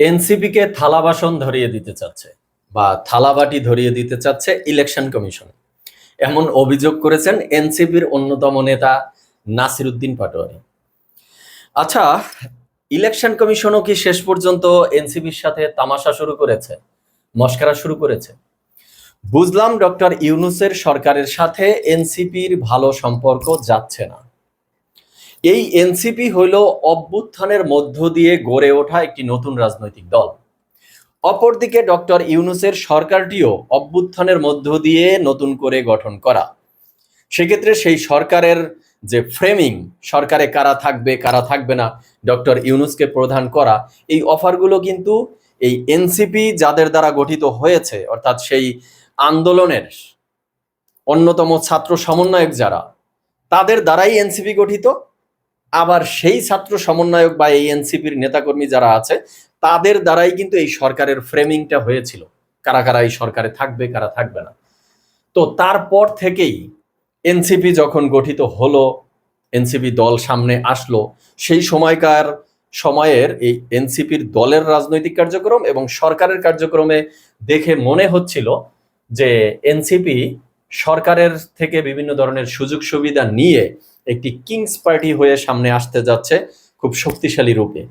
এনসিপিকে থালা বাসন ধরিয়ে দিতে চাচ্ছে বা থালাবাটি ধরিয়ে দিতে চাচ্ছে ইলেকশন কমিশন। এমন অভিযোগ করেছেন এনসিপির অন্যতম নেতা নাসিরুদ্দিন পাটোয়ারি। আচ্ছা ইলেকশন কমিশনও কি শেষ পর্যন্ত এনসিপির সাথে তামাশা শুরু করেছে? মস্করা শুরু করেছে। বুঝলাম ডক্টর ইউনুসের সরকারের সাথে এনসিপির ভালো সম্পর্ক যাচ্ছে না। এই এনসিপি হইল অভ্যুত্থানের মধ্য দিয়ে গড়ে ওঠা একটি নতুন রাজনৈতিক দল। অপরদিকে ডক্টর ইউনুসের সরকারটিও অভ্যুত্থানের মধ্য দিয়ে নতুন করে গঠন করা। সেক্ষেত্রে সেই সরকারের যে ফ্রেমিং সরকারে কারা থাকবে কারা থাকবে না, ডক্টর ইউনুসকে প্রধান করা, এই অফারগুলো কিন্তু এই এনসিপি যাদের দ্বারা গঠিত হয়েছে, অর্থাৎ সেই আন্দোলনের অন্যতম ছাত্র সমন্বয়ক যারা, তাদের দ্বারাই এনসিপি গঠিত। আবার সেই ছাত্র সমন্বয়ক বা এই এনসিপির নেতাকর্মী যারা আছে, তাদের দ্বারাই কিন্তু এই সরকারের ফ্রেমিংটা হয়েছিল। কারা কারা এই সরকারে থাকবে, কারা থাকবে না। তো তারপর থেকেই এনসিপি যখন গঠিত হলো, এনসিপি দল সামনে আসলো, সেই সময়কার সময়ের এই এনসিপির দলের রাজনৈতিক কার্যক্রম এবং সরকারের কার্যক্রমে দেখে মনে হচ্ছিল যে এনসিপি সরকারের থেকে বিভিন্ন ধরনের সুযোগ সুবিধা নিয়ে একটি কিংস পার্টি হয়ে সামনে আসতে যাচ্ছে খুব শক্তিশালী রূপে।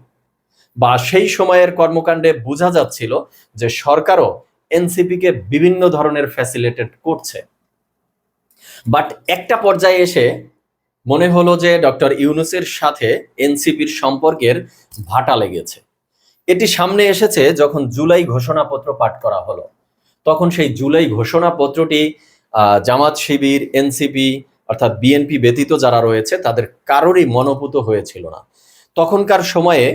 বা সেই সময়ের কর্মকাণ্ডে বোঝা যাচ্ছিল যে সরকারও এনসিপিকে বিভিন্ন ধরনের ফ্যাসিলিটেট করছে। বাট একটা পর্যায়ে এসে মনে হলো যে ডক্টর ইউনুসের সাথে এনসিপির সম্পর্কের ভাটা লেগেছে। এটি সামনে এসেছে যখন জুলাই ঘোষণাপত্র পাঠ করা হলো। তখন সেই জুলাই ঘোষণাপত্রটি জামাত শিবির, এনসিপি, অর্থাৎ বিএনপি ব্যতীত যারা রয়েছে, তাদের কারোরই মনোভূত হয়েছিল না। তখনকার সময়ে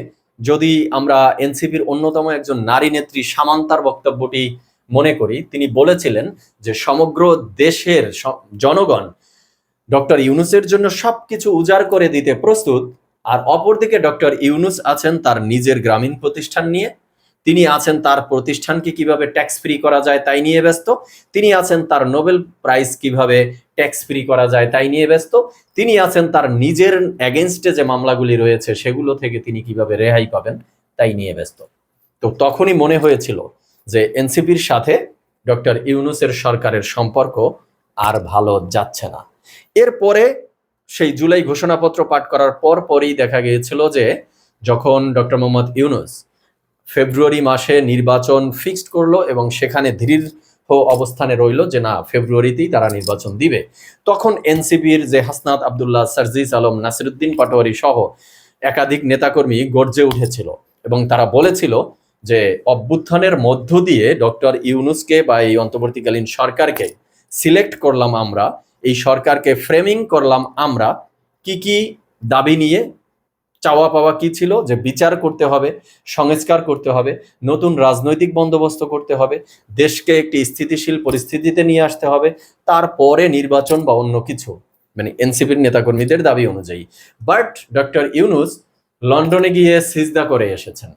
যদি আমরা এনসিপির অন্যতম একজন নারী নেত্রী সামান্তার বক্তব্যটি মনে করি, তিনি বলেছিলেন যে সমগ্র দেশের জনগণ ডক্টর ইউনুসের জন্য সবকিছু উজাড় করে দিতে প্রস্তুত, আর অপরদিকে ডক্টর ইউনুস আছেন তার নিজের গ্রামীণ প্রতিষ্ঠান নিয়ে। তিনি আছেন তার প্রতিষ্ঠানকে কীভাবে ট্যাক্স ফ্রি করা যায় তাই নিয়ে ব্যস্ত। তিনি আছেন তার নোবেল প্রাইজ কীভাবে ট্যাক্স ফ্রি করা যায় তাই নিয়ে ব্যস্ত। তিনি আছেন তার নিজের অ্যাগেনস্টে যে মামলাগুলি রয়েছে সেগুলো থেকে তিনি কীভাবে রেহাই পাবেন তাই নিয়ে ব্যস্ত। তো তখনই মনে হয়েছিল যে এনসিপির সাথে ডক্টর ইউনুসের সরকারের সম্পর্ক আর ভালো যাচ্ছে না। এরপরে সেই জুলাই ঘোষণাপত্র পাঠ করার পর পরই দেখা গিয়েছিল যে যখন ডক্টর মোহাম্মদ ইউনুস ফেব্রুয়ারি মাসে নির্বাচন ফিক্সড করল এবং সেখানে দৃঢ় অবস্থানে রইল যে না, ফেব্রুয়ারিতেই তারা নির্বাচন দিবে। তখন এনসিপির যে হাসনাত আবদুল্লাহ সার্জিস আলম, নাসিরুদ্দিন পাটোয়ারি সহ একাধিক নেতাকর্মী গর্জে উঠেছিল এবং তারা বলেছিল যে, অভ্যুত্থানের মধ্য দিয়ে ডক্টর ইউনুসকে বা এই অন্তর্বর্তীকালীন সরকারকে সিলেক্ট করলাম আমরা, এই সরকারকে ফ্রেমিং করলাম আমরা, কি কি দাবি নিয়ে চাওয়া পাওয়া কি ছিল? যে বিচার করতে হবে, সংস্কার করতে হবে, নতুন রাজনৈতিক বন্দোবস্ত করতে হবে, দেশকে একটি স্থিতিশীল পরিস্থিতিতে নিয়ে আসতে হবে, তারপরে নির্বাচন বা অন্য কিছু। মানে এনসিপির নেতাকর্মীদের দাবি অনুযায়ী। বাট ডক্টর ইউনুস লন্ডনে গিয়ে সিজদা করে এসেছেন।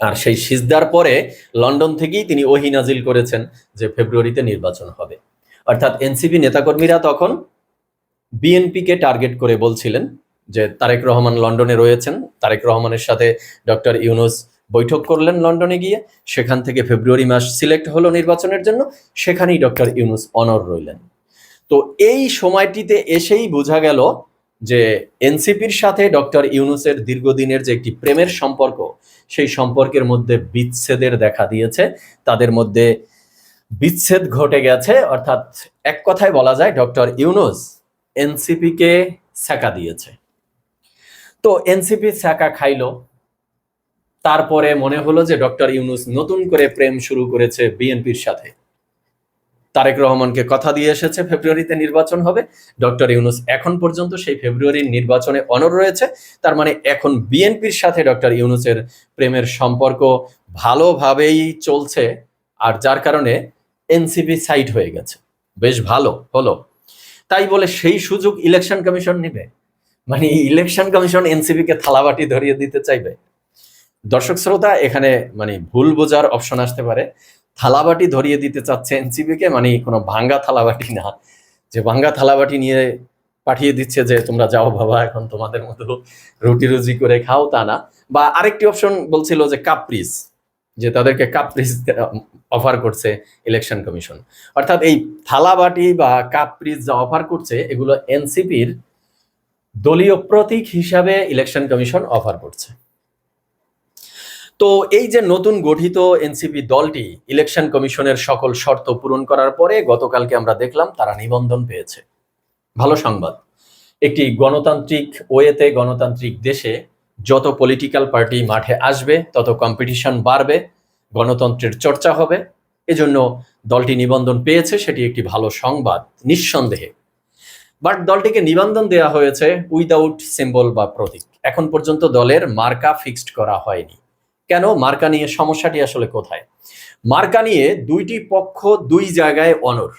আর সেই সিজদার পরে লন্ডন থেকেই তিনি ওহি নাজিল করেছেন যে ফেব্রুয়ারিতে নির্বাচন হবে। অর্থাৎ এনসিপি নেতাকর্মীরা তখন বিএনপিকে টার্গেট করে বলছিলেন যে তারেক রহমান লন্ডনে রয়েছেন। তারেক রহমানের সাথে ডক্টর ইউনুস বৈঠক করলেন লন্ডনে গিয়ে। সেখান থেকে ফেব্রুয়ারি মাস সিলেক্ট হলো নির্বাচনের জন্য। সেখানেই ডক্টর ইউনুস অনর রইলেন। তো এই সময়টিতে এসেই বোঝা গেল যে এনসিপির সাথে ডক্টর ইউনুসের দীর্ঘদিনের যে একটি প্রেমের সম্পর্ক, সেই সম্পর্কের মধ্যে বিচ্ছেদের দেখা দিয়েছে। তাদের মধ্যে বিচ্ছেদ ঘটে গেছে। অর্থাৎ এক কথায় বলা যায়, ডক্টর ইউনুস এনসিপিকে ছ্যাকা দিয়েছে। তো এনসিপি ছ্যাকা খাইলো। তারপরে মনে হলো যে ডক্টর ইউনুস নতুন করে প্রেম শুরু করেছে বিএনপির সাথে। তারেক রহমানকে কথা দিয়ে এসেছে, ফেব্রুয়ারিতে নির্বাচন হবে। ডক্টর ইউনুস এখন পর্যন্ত সেই ফেব্রুয়ারির নির্বাচনে অনর রয়েছে। তার মানে এখন বিএনপির সাথে ডক্টর ইউনুসের প্রেমের সম্পর্ক ভালোভাবেই চলছে, আর যার কারণে এনসিপি সাইড হয়ে গেছে। বেশ ভালো, হলো। তাই বলে সেই সুযোগ ইলেকশন কমিশন নেবে। মানে ইলেকশন কমিশন এনসিপি কে থালাবাটি ধরিয়ে দিতে চাইবে। দর্শক শ্রোতা, এখানে মানে ভুল বোঝার অপশন আসতে পারে। থালাবাটি ধরিয়ে দিতে চাচ্ছে এনসিপি কে মানে কোনো ভাঙ্গা থালাবাটি না। যে ভাঙ্গা থালাবাটি নিয়ে পাঠিয়ে দিচ্ছে যে, তোমরা যাও বাবা, এখন তোমাদের মতো রুটি রুজি করে খাও, তা না। বা আরেকটি অপশন বলছিল যে কাপ্রিস যে তাদেরকে কাপ্রিস অফার করছে ইলেকশন কমিশন অর্থাৎ এই থালাবাটি বা কাপ্রিস যা অফার করছে, এগুলো এনসিপির দলীয় প্রতীক হিসাবে ইলেকশন কমিশন অফার করছে। তো এই যে নতুন গঠিত এনসিপি দলটি ইলেকশন কমিশনের সকল শর্ত পূরণ করার পরে গতকালকে আমরা দেখলাম তারা নিবন্ধন পেয়েছে। ভালো সংবাদ। একটি গণতান্ত্রিক ওয়েতে গণতান্ত্রিক দেশে যত পলিটিক্যাল পার্টি মাঠে আসবে, তত কম্পিটিশন বাড়বে, গণতন্ত্রের চর্চা হবে। এজন্য দলটি নিবন্ধন পেয়েছে, সেটি একটি ভালো সংবাদ, নিঃসন্দেহে। বাট দলটিকে নিবন্ধন দেওয়া হয়েছে উইদাউট সিম্বল বা প্রতীক। এখন পর্যন্ত দলের মার্কা ফিক্সড করা হয়নি। কেন? মার্কা নিয়ে সমস্যাটি আসলে কোথায়? মার্কা নিয়ে দুইটি পক্ষ দুই জায়গায় অনর।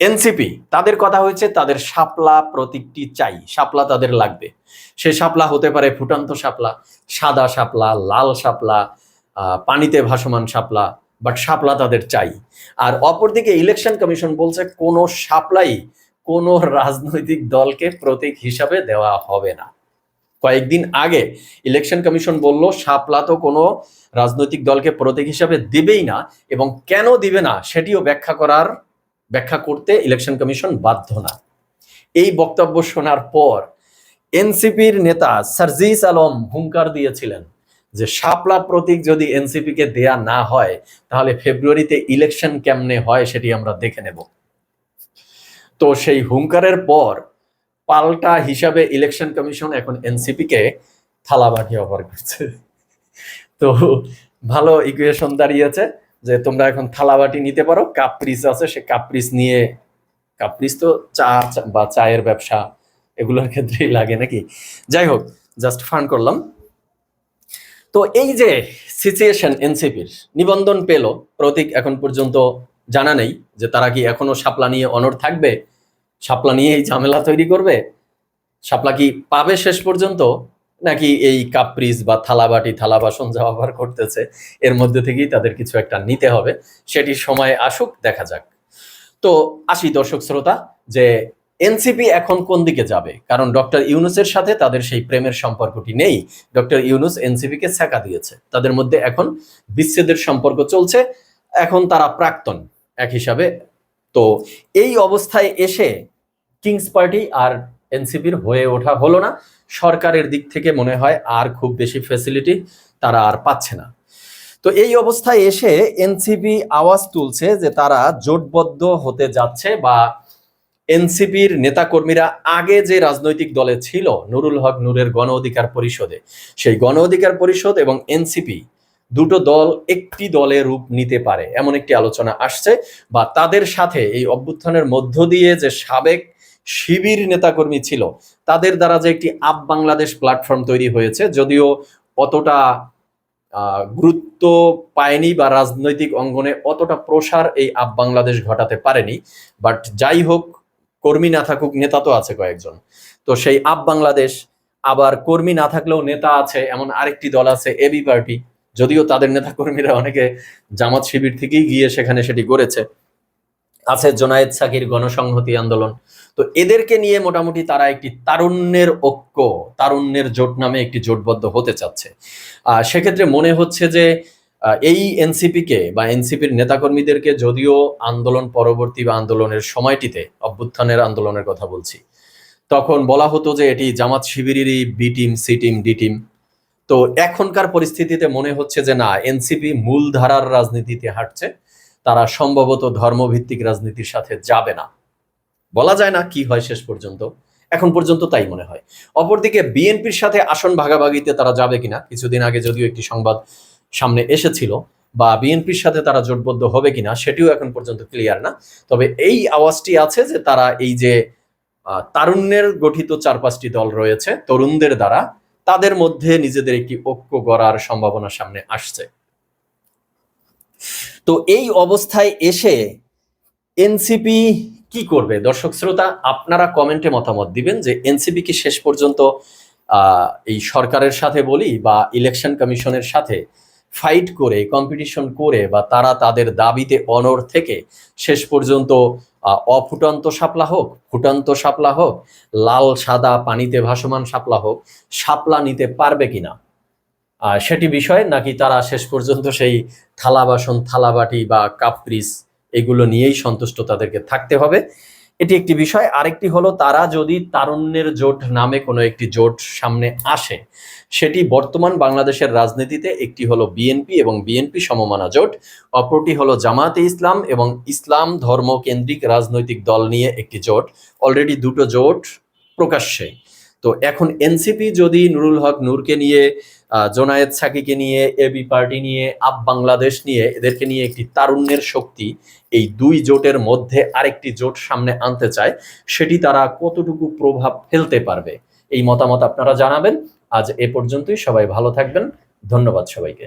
এনসিপি, তাদের কথা হয়েছে তাদের শাপলা প্রতীকটি চাই। শাপলা তাদের লাগবে। সে শাপলা হতে পারে ফুটান্ত শাপলা, সাদা শাপলা, লাল শাপলা পানিতে ভাসমান শাপলা, বাট শাপলা তাদের চাই। আর অপরদিকে ইলেকশন কমিশন বলছে কোনো শাপলাই কোনো রাজনৈতিক দলকে প্রতীক হিসাবে দেওয়া হবে না। কয়েকদিন আগে ইলেকশন কমিশন বলল, শাপলা তো কোনো রাজনৈতিক দলকে প্রতীক হিসাবে দিবেই না এবং কেন দিবে না সেটিও ব্যাখ্যা করার, ব্যাখ্যা করতে ইলেকশন কমিশন বাধ্য না। এই বক্তব্য শোনার পর এনসিপির নেতা সার্জিস আলম হুঙ্কার দিয়েছিলেন যে শাপলা প্রতীক যদি এনসিপিকে দেয়া না হয়, তাহলে ফেব্রুয়ারিতে ইলেকশন কেমনে হয় সেটি আমরা দেখে নেব। তো সেই হুঙ্কারের পর পাল্টা হিসাবে ইলেকশন কমিশন এখন এনসিপি কে থালাবাটি অফার করছে। তো ভালো ইকুয়েশন দাঁড়িয়েছে যে তোমরা এখন থালাবাটি নিতে পারো কাপ্রিস আছে, সে কাপ্রিস নিয়ে কাপ্রিস তো চা- বা চায়ের ব্যবসা এগুলোর ক্ষেত্রেই লাগে নাকি? যাই হোক জাস্ট ফান করলাম। তো এই যে সিচুয়েশন এনসিপির নিবন্ধন পেল, প্রতীক এখন পর্যন্ত জানা নেই যে তারা কি এখনও শাপলা নিয়ে অনর থাকবে? শাপলা নিয়ে এই ঝামেলা তৈরি করবে? শাপলা কি পাবে শেষ পর্যন্ত? নাকি এই কাপ্রিস বা থালাবাটি থালা বাসন যা ব্যবহার করতেছে, এর মধ্যে থেকেই তাদের কিছু একটা নিতে হবে? সেটি সময় আসুক, দেখা যাক। তো আসি দর্শক শ্রোতা, যে এনসিপি এখন কোন দিকে যাবে? কারণ ডক্টর ইউনুসের সাথে তাদের সেই প্রেমের সম্পর্কটি নেই। ডক্টর ইউনুস এনসিপি কে ছ্যাঁকা দিয়েছে। তাদের মধ্যে এখন বিচ্ছেদের সম্পর্ক চলছে। এখন তারা প্রাক্তন। এক হিসাবে। তো এই অবস্থায় এসে কিংস পার্টি আর এনসিপির হয়ে ওঠা হলো না। সরকারের দিক থেকে মনে হয় আর খুব বেশি ফেসিলিটি তারা আর পাচ্ছে না। তো এই অবস্থায় এসে এনসিপি আওয়াজ তুলছে যে তারা জোটবদ্ধ হতে যাচ্ছে বা এনসিপির নেতাকর্মীরা আগে যে রাজনৈতিক দলে ছিল নুরুল হক নুরের গণ অধিকার পরিষদে, সেই গণ অধিকার পরিষদ এবং এনসিপি দুটো দল একটি দলে রূপ নিতে পারে, এমন একটি আলোচনা আসছে বা তাদের সাথে এই অভ্যুত্থানের মধ্য দিয়ে যে সাবেক শিবির নেতাকর্মী ছিল, তাদের দ্বারা যে একটি আপ বাংলাদেশ প্ল্যাটফর্ম তৈরি হয়েছে, যদিও অতটা গুরুত্ব পায়নি বা রাজনৈতিক অঙ্গনে অতটা প্রসার এই আপ বাংলাদেশ ঘটাতে পারেনি বাট যাই হোক, কর্মী না থাকুক, নেতা তো আছে কয়েকজন। তো সেই আপ বাংলাদেশ, আবার কর্মী না থাকলেও নেতা আছে, এমন আরেকটি দল আছে এবি পার্টি যদিও তাদের নেতা কর্মীরা অনেকে জামাত শিবির থেকেই গিয়ে সেখানে সেটি করেছে। আছে জোনায়েদ সাকির গণসংহতি আন্দোলন। তো এদেরকে নিয়ে মোটামুটি তারা একটি তারুণ্যের ঐক্য তারুণ্যের জোট নামে একটি জোটবদ্ধ হতে চাচ্ছে। আহ, সেক্ষেত্রে মনে হচ্ছে যে এই এনসিপি কে বা এনসিপির নেতাকর্মীদেরকে যদিও আন্দোলন পরবর্তী বা আন্দোলনের সময়টিতে অভ্যুত্থানের আন্দোলনের কথা বলছি তখন বলা হতো যে এটি Jamaat শিবিরেরই B team C team D team তো এখনকার পরিস্থিতিতে মনে হচ্ছে যে না, এনসিপি মূলধারার রাজনীতিতে হাঁটছে, তারা সম্ভবত ধর্মভিত্তিক রাজনীতির সাথে যাবে না। বলা যায় না কি হয় শেষ পর্যন্ত, এখন পর্যন্ত তাই মনে হয়। অপরদিকে বিএনপির সাথে আসন ভাগাভাগিতে তারা যাবে কিনা, কিছুদিন আগে যদিও একটি সংবাদ সামনে এসেছিল, বা বিএনপির সাথে তারা জোটবদ্ধ হবে কিনা, সেটিও এখন পর্যন্ত ক্লিয়ার না। তবে এই আওয়াজটি আছে যে তারা এই যে তারুণ্যের গঠিত চার পাঁচটি দল রয়েছে, তরুণদের দ্বারা তাদের মধ্যে নিজেদের একটি ঐক্য গড়ার সম্ভাবনা সামনে আসছে। তো এই অবস্থায় এসে এনসিপি কি করবে? দর্শক শ্রোতা, আপনারা কমেন্টে মতামত দিবেন যে এনসিপি কি শেষ পর্যন্ত এই সরকারের সাথে বলি বা ইলেকশন কমিশনের সাথে ফাইট করে কম্পিটিশন করে বা তারা তাদের দাবিতে অনর থেকে শেষ পর্যন্ত অফুটন্ত শাপলা হোক, ফুটন্ত শাপলা হোক, লাল, সাদা, পানিতে ভাসমান শাপলা হোক, শাপলা নিতে পারবে কিনা? সেটি বিষয় নাকি তারা শেষ পর্যন্ত সেই থালা বাসন থালাবাটি বা কাপ্রিস এগুলো নিয়েই সন্তুষ্ট তাদেরকে থাকতে হবে। এটি একটি বিষয়। আরেকটি হলো, তারা যদি তারুণ্যের জোট নামে কোনো একটি জোট সামনে আসে, সেটি বর্তমান বাংলাদেশের রাজনীতিতে একটি হলো বিএনপি এবং বিএনপি সমমানা জোট, অপরটি হলো জামাতে ইসলাম এবং ইসলাম ধর্মকেন্দ্রিক রাজনৈতিক দল নিয়ে একটি জোট। অলরেডি দুটো জোট প্রকাশ্যে। তো এখন এনসিপি যদি নুরুল হক নূরকে নিয়ে জোনায়েদ সাকিকে নিয়ে এবি পার্টি নিয়ে, আপ বাংলাদেশ নিয়ে, এদেরকে নিয়ে একটি তারুণ্যের শক্তি এই দুই জোটের মধ্যে আরেকটি জোট সামনে আনতে চায়, সেটি তারা কতটুকু প্রভাব ফেলতে পারবে? এই মতামত আপনারা জানাবেন। আজ এ পর্যন্তই। সবাই ভালো থাকবেন। ধন্যবাদ সবাইকে।